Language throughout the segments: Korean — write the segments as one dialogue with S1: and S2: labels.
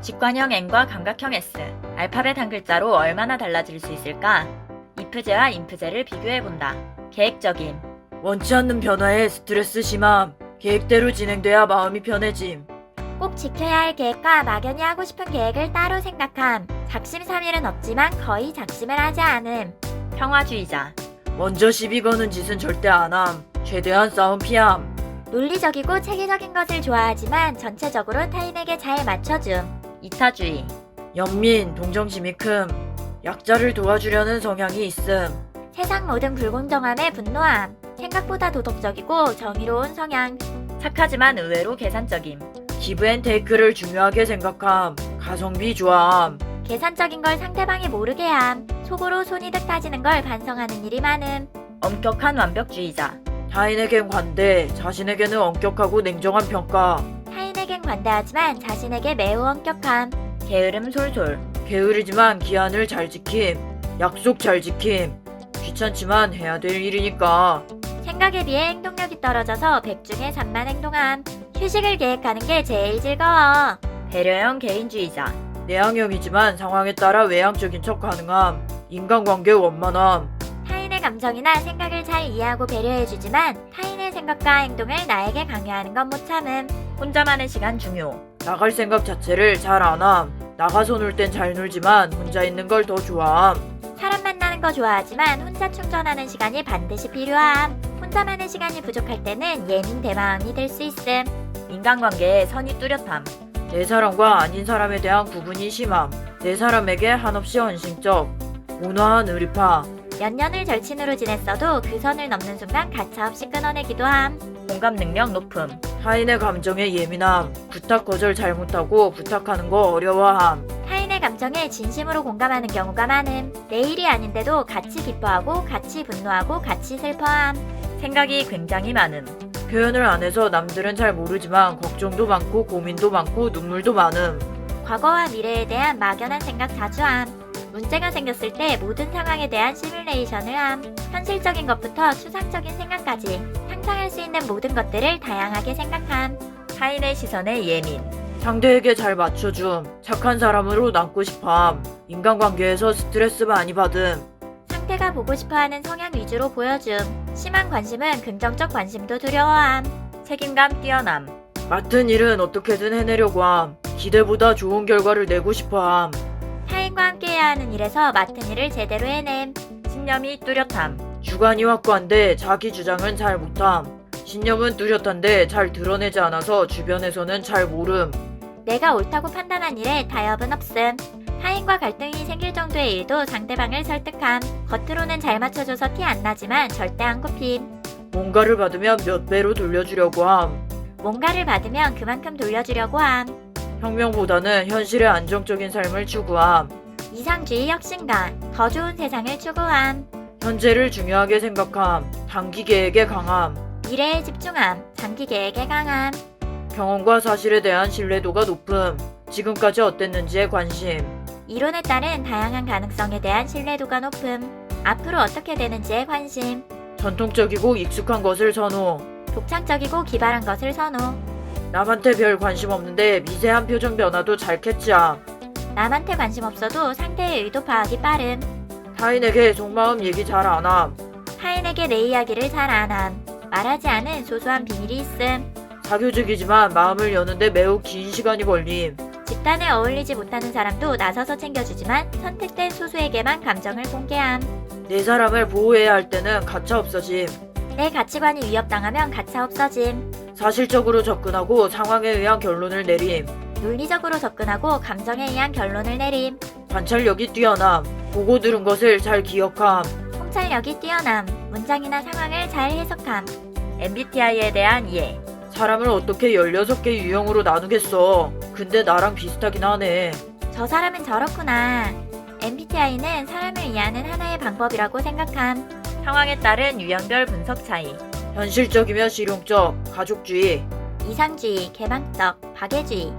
S1: 직관형 n과 감각형 s. 알파벳 한 글자로 얼마나 달라질 수 있을까? if제와 인프제를 비교해본다. 계획적임.
S2: 원치 않는 변화에 스트레스 심함. 계획대로 진행돼야 마음이 편해짐.
S3: 꼭 지켜야 할 계획과 막연히 하고 싶은 계획을 따로 생각함. 작심 삼일은 없지만 거의 작심을 하지 않음.
S1: 평화주의자.
S2: 먼저 시비 거는 짓은 절대 안 함. 최대한 싸움 피함.
S3: 논리적이고 체계적인 것을 좋아하지만 전체적으로 타인에게 잘 맞춰줌.
S1: 이타주의.
S2: 연민, 동정심이 큼. 약자를 도와주려는 성향이 있음.
S3: 세상 모든 불공정함에 분노함. 생각보다 도덕적이고 정의로운 성향.
S1: 착하지만 의외로 계산적임.
S2: 기브앤테이크를 중요하게 생각함. 가성비 좋아함.
S3: 계산적인 걸 상대방이 모르게 함. 속으로 손이 득 따지는 걸 반성하는 일이 많음.
S1: 엄격한 완벽주의자.
S2: 타인에겐 관대, 자신에게는 엄격하고 냉정한 평가.
S3: 관대하지만 자신에게 매우 엄격함.
S1: 게으름 솔솔.
S2: 게으르지만 기한을 잘 지킴. 약속 잘 지킴. 귀찮지만 해야 될 일이니까.
S3: 생각에 비해 행동력이 떨어져서 백중에 산만 행동함. 휴식을 계획하는 게 제일 즐거워.
S1: 배려형 개인주의자.
S2: 내향형이지만 상황에 따라 외향적인 척 가능함. 인간관계 원만함.
S3: 타인의 감정이나 생각을 잘 이해하고 배려해주지만 타인의 생각과 행동을 나에게 강요하는 건 못 참음.
S1: 혼자만의 시간 중요.
S2: 나갈 생각 자체를 잘 안 함. 나가서 놀 땐 잘 놀지만 혼자 있는 걸 더 좋아함.
S3: 사람 만나는 거 좋아하지만 혼자 충전하는 시간이 반드시 필요함. 혼자만의 시간이 부족할 때는 예민 대마왕이 될 수 있음.
S1: 인간관계에 선이 뚜렷함.
S2: 내 사람과 아닌 사람에 대한 구분이 심함. 내 사람에게 한없이 헌신적. 온화한 의리파.
S3: 몇 년을 절친으로 지냈어도 그 선을 넘는 순간 가차없이 끊어내기도 함.
S1: 공감 능력 높음.
S2: 타인의 감정에 예민함. 부탁 거절 잘못하고 부탁하는 거 어려워함.
S3: 타인의 감정에 진심으로 공감하는 경우가 많음. 내 일이 아닌데도 같이 기뻐하고 같이 분노하고 같이 슬퍼함.
S1: 생각이 굉장히 많음.
S2: 표현을 안 해서 남들은 잘 모르지만 걱정도 많고 고민도 많고 눈물도 많음.
S3: 과거와 미래에 대한 막연한 생각 자주 함. 문제가 생겼을 때 모든 상황에 대한 시뮬레이션을 함. 현실적인 것부터 추상적인 생각까지 상상할 수 있는 모든 것들을 다양하게 생각함.
S1: 타인의 시선에 예민.
S2: 상대에게 잘 맞춰줌. 착한 사람으로 남고 싶어함. 인간관계에서 스트레스 많이 받음.
S3: 상대가 보고 싶어하는 성향 위주로 보여줌. 심한 관심은 긍정적 관심도 두려워함.
S1: 책임감 뛰어남.
S2: 맡은 일은 어떻게든 해내려고 함. 기대보다 좋은 결과를 내고 싶어함.
S3: 타인과 함께해야 하는 일에서 맡은 일을 제대로 해냄.
S1: 신념이 뚜렷함.
S2: 주관이 확고한데 자기 주장은 잘 못함. 신념은 뚜렷한데 잘 드러내지 않아서 주변에서는 잘 모름.
S3: 내가 옳다고 판단한 일에 타협은 없음. 타인과 갈등이 생길 정도의 일도 상대방을 설득함. 겉으로는 잘 맞춰줘서 티 안 나지만 절대 안 굽힘.
S2: 뭔가를 받으면 몇 배로 돌려주려고 함.
S3: 뭔가를 받으면 그만큼 돌려주려고 함.
S2: 혁명보다는 현실의 안정적인 삶을 추구함.
S3: 이상주의 혁신감, 더 좋은 세상을 추구함.
S2: 현재를 중요하게 생각함. 단기 계획에 강함.
S3: 미래에 집중함, 장기 계획에 강함.
S2: 경험과 사실에 대한 신뢰도가 높음. 지금까지 어땠는지에 관심.
S3: 이론에 따른 다양한 가능성에 대한 신뢰도가 높음. 앞으로 어떻게 되는지에 관심.
S2: 전통적이고 익숙한 것을 선호.
S3: 독창적이고 기발한 것을 선호.
S2: 남한테 별 관심 없는데 미세한 표정 변화도 잘 캐치함.
S3: 남한테 관심 없어도 상대의 의도 파악이 빠름.
S2: 타인에게 속마음 얘기 잘 안 함.
S3: 타인에게 내 이야기를 잘 안 함. 말하지 않은 소소한 비밀이 있음.
S2: 사교적이지만 마음을 여는데 매우 긴 시간이 걸림.
S3: 집단에 어울리지 못하는 사람도 나서서 챙겨주지만 선택된 소수에게만 감정을 공개함.
S2: 내 사람을 보호해야 할 때는 가차 없어짐.
S3: 내 가치관이 위협당하면 가차 없어짐.
S2: 사실적으로 접근하고 상황에 의한 결론을 내림.
S3: 논리적으로 접근하고 감정에 의한 결론을 내림.
S2: 관찰력이 뛰어남. 보고 들은 것을 잘 기억함.
S3: 통찰력이 뛰어남. 문장이나 상황을 잘 해석함.
S1: MBTI에 대한 이해.
S2: 사람을 어떻게 16개 유형으로 나누겠어. 근데 나랑 비슷하긴 하네.
S3: 저 사람은 저렇구나. MBTI는 사람을 이해하는 하나의 방법이라고 생각함.
S1: 상황에 따른 유형별 분석 차이.
S2: 현실적이며 실용적, 가족주의.
S3: 이상주의, 개방적, 박애주의.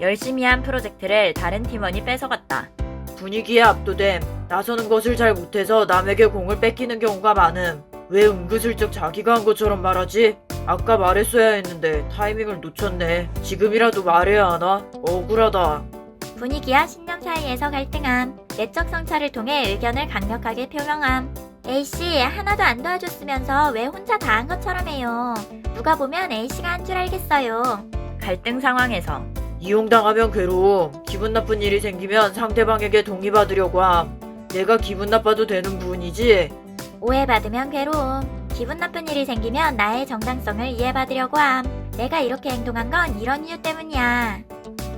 S1: 열심히 한 프로젝트를 다른 팀원이 뺏어갔다.
S2: 분위기에 압도됨. 나서는 것을 잘 못해서 남에게 공을 뺏기는 경우가 많음. 왜 은근슬쩍 자기가 한 것처럼 말하지? 아까 말했어야 했는데 타이밍을 놓쳤네. 지금이라도 말해야 하나? 억울하다.
S3: 분위기와 신념 사이에서 갈등함. 내적 성찰을 통해 의견을 강력하게 표명함. A씨, 하나도 안 도와줬으면서 왜 혼자 다 한 것처럼 해요? 누가 보면 A씨가 한 줄 알겠어요.
S1: 갈등 상황에서
S2: 이용당하면 괴로움. 기분 나쁜 일이 생기면 상대방에게 동의받으려고 함. 내가 기분 나빠도 되는 부분이지?
S3: 오해받으면 괴로움. 기분 나쁜 일이 생기면 나의 정당성을 이해받으려고 함. 내가 이렇게 행동한 건 이런 이유 때문이야.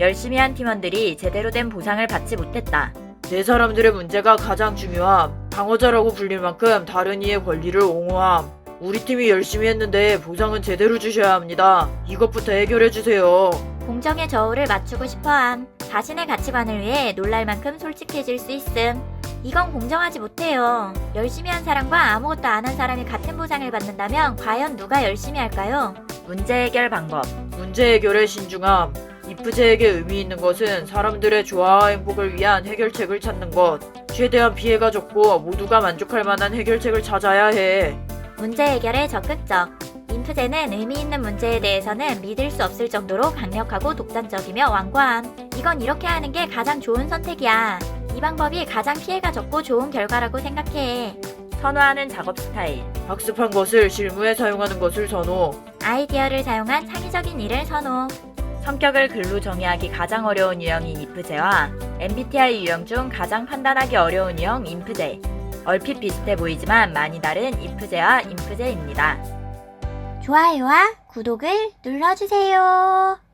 S1: 열심히 한 팀원들이 제대로 된 보상을 받지 못했다.
S2: 내 사람들의 문제가 가장 중요함. 방어자라고 불릴 만큼 다른 이의 권리를 옹호함. 우리 팀이 열심히 했는데 보상은 제대로 주셔야 합니다. 이것부터 해결해 주세요.
S3: 공정의 저울을 맞추고 싶어 함. 자신의 가치관을 위해 놀랄 만큼 솔직해질 수 있음. 이건 공정하지 못해요. 열심히 한 사람과 아무것도 안 한 사람이 같은 보상을 받는다면 과연 누가 열심히 할까요?
S1: 문제 해결 방법.
S2: 문제 해결에 신중함. 이프제에게 의미 있는 것은 사람들의 조화와 행복을 위한 해결책을 찾는 것. 최대한 피해가 적고 모두가 만족할 만한 해결책을 찾아야 해.
S3: 문제 해결에 적극적. 인프제는 의미 있는 문제에 대해서는 믿을 수 없을 정도로 강력하고 독단적이며 완고함. 이건 이렇게 하는 게 가장 좋은 선택이야. 이 방법이 가장 피해가 적고 좋은 결과라고 생각해.
S1: 선호하는 작업 스타일.
S2: 학습한 것을 실무에 사용하는 것을 선호.
S3: 아이디어를 사용한 창의적인 일을 선호.
S1: 성격을 글로 정의하기 가장 어려운 유형인 이프제와 MBTI 유형 중 가장 판단하기 어려운 유형 인프제. 얼핏 비슷해 보이지만 많이 다른 이프제와 인프제입니다.
S3: 좋아요와 구독을 눌러주세요.